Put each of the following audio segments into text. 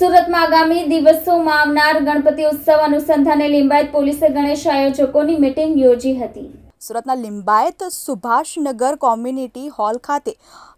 સુરતમાં આગામી દિવસોમાં આવનાર ગણપતિ ઉત્સવ અનુસંધાને લિંબાયત પોલીસે ગણેશ આયોજકોની મિટિંગ યોજી હતી. સુરતના લિંબાયત સુભાષનગર કોમ્યુનિટી હોલ ખાતે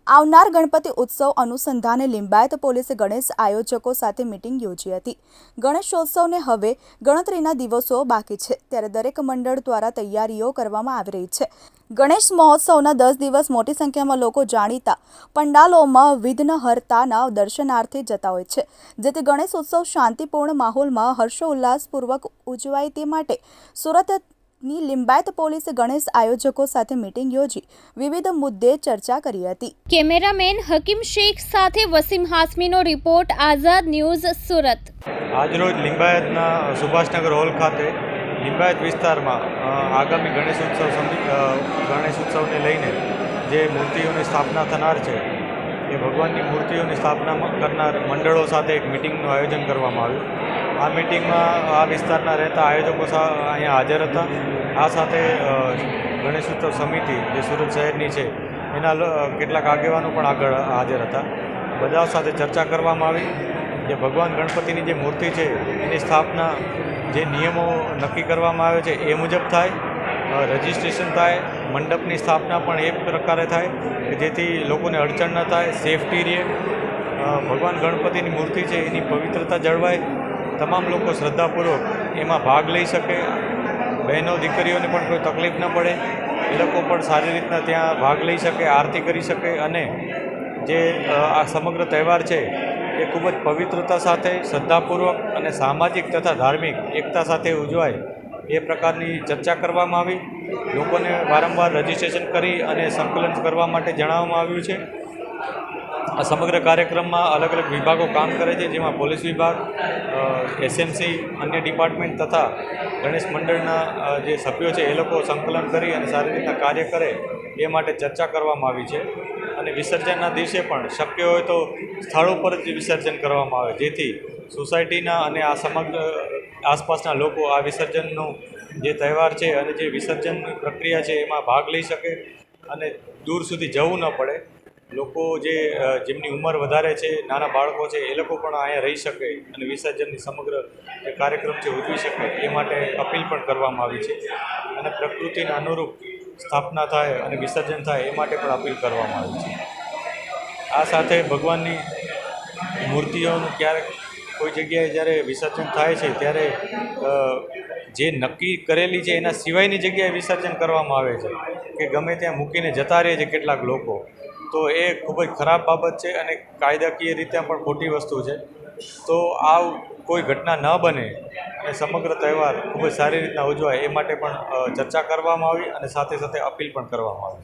આવનાર ગણપતિ ઉત્સવ અનુસંધાને લિંબાયત પોલીસે ગણેશ આયોજકો સાથે મિટિંગ યોજી હતી. ગણેશોત્સવને હવે ગણતરીના દિવસો બાકી છે, ત્યારે દરેક મંડળ દ્વારા તૈયારીઓ કરવામાં આવી રહી છે. ગણેશ મહોત્સવના દસ દિવસ મોટી સંખ્યામાં લોકો જાણીતા પંડાલોમાં વિઘ્નહર્તાના દર્શનાર્થે જતા હોય છે, જેથી ગણેશ ઉત્સવ શાંતિપૂર્ણ માહોલમાં હર્ષોલ્લાસપૂર્વક ઉજવાય તે માટે સુરત ની લિંબાયત પોલીસે ગણેશ આયોજકો સાથે મિટિંગ યોજી વિવિધ મુદ્દે ચર્ચા કરી હતી. કેમેરામેન હકીમ શેખ સાથે વસીમ હાસમીનો રિપોર્ટ આઝાદ ન્યૂઝ સુરત. આજરોજ લિંબાયતના સુભાષનગર હોલ ખાતે લિંબાયત વિસ્તારમાં આગામી ગણેશ ઉત્સવ ગણેશ ઉત્સવને લઈને જે મૂર્તિઓની સ્થાપના થનાર છે એ ભગવાનની મૂર્તિઓની સ્થાપના કરનાર મંડળો સાથે એક મિટિંગનું આયોજન કરવામાં આવ્યું. આ મિટિંગમાં આ વિસ્તારના રહેતા આયોજકો અહીંયા હાજર હતા. આ સાથે ગણેશ ઉત્સવ સમિતિ જે સુરત શહેરની છે, એના કેટલાક આગેવાનો પણ આગળ હાજર હતા. બધા સાથે ચર્ચા કરવામાં આવી જે ભગવાન ગણપતિની જે મૂર્તિ છે, એની સ્થાપના જે નિયમો નક્કી કરવામાં આવે છે, એ મુજબ થાય. રજિસ્ટ્રેશન થાય, મંડપની સ્થાપના પણ એ પ્રકારે થાય કે જેથી લોકોને અડચણ ન થાય, સેફટી રહે. ભગવાન ગણપતિની મૂર્તિ છે, એની પવિત્રતા જળવાય. તમામ લોકો શ્રદ્ધાપૂર્વક એમાં ભાગ લઈ શકે. બહેનો, દીકરીઓને પણ કોઈ તકલીફ ન પડે. એ લોકો પણ સારી રીતના ત્યાં ભાગ લઈ શકે, આરતી કરી શકે અને જે આ સમગ્ર તહેવાર છે એ ખૂબ જ પવિત્રતા સાથે, શ્રદ્ધાપૂર્વક અને સામાજિક તથા ધાર્મિક એકતા સાથે ઉજવાય એ પ્રકારની ચર્ચા કરવામાં આવી. લોકોને વારંવાર રજિસ્ટ્રેશન કરી અને સંકલન કરવા માટે જણાવવામાં આવ્યું છે. આ સમગ્ર કાર્યક્રમમાં અલગ અલગ વિભાગો કામ કરે છે, જેમાં પોલીસ વિભાગ એસએમસી અન્ય ડિપાર્ટમેન્ટ તથા ગણેશ મંડળના જે સભ્યો છે, એ લોકો સંકલન કરી અને સારી રીતના કાર્ય કરે એ માટે ચર્ચા કરવામાં આવી છે. અને વિસર્જનના દિવસે પણ શક્ય હોય તો સ્થળ ઉપર જ વિસર્જન કરવામાં આવે, જેથી સોસાયટીના અને આ સમગ્ર આસપાસના લોકો આ વિસર્જનનો જે તહેવાર છે અને જે વિસર્જનની પ્રક્રિયા છે, એમાં ભાગ લઈ શકે અને દૂર સુધી જવું ન પડે. લોકો જે જેમની ઉંમર વધારે છે, નાના બાળકો છે, એ લોકો પણ અહીંયા રહી શકે અને વિસર્જનની સમગ્ર જે કાર્યક્રમ છે ઉજવી શકે, એ માટે અપીલ પણ કરવામાં આવી છે. અને પ્રકૃતિને અનુરૂપ સ્થાપના થાય અને વિસર્જન થાય, એ માટે પણ અપીલ કરવામાં આવી છે. આ સાથે ભગવાનની મૂર્તિઓનું ક્યારેક કોઈ જગ્યાએ જ્યારે વિસર્જન થાય છે, ત્યારે જે નક્કી કરેલી છે, એના સિવાયની જગ્યાએ વિસર્જન કરવામાં આવે છે. કે ગમે ત્યાં મૂકીને જતા રહે છે કેટલાક લોકો. તો એ ખૂબ જ ખરાબ બાબત છે અને કાયદાકીય રીતે પણ ખોટી વસ્તુ છે. તો આ કોઈ ઘટના ન બને અને સમગ્ર તહેવાર ખૂબ જ સારી રીતના ઉજવાય એ માટે પણ ચર્ચા કરવામાં આવી અને સાથે સાથે અપીલ પણ કરવામાં આવી.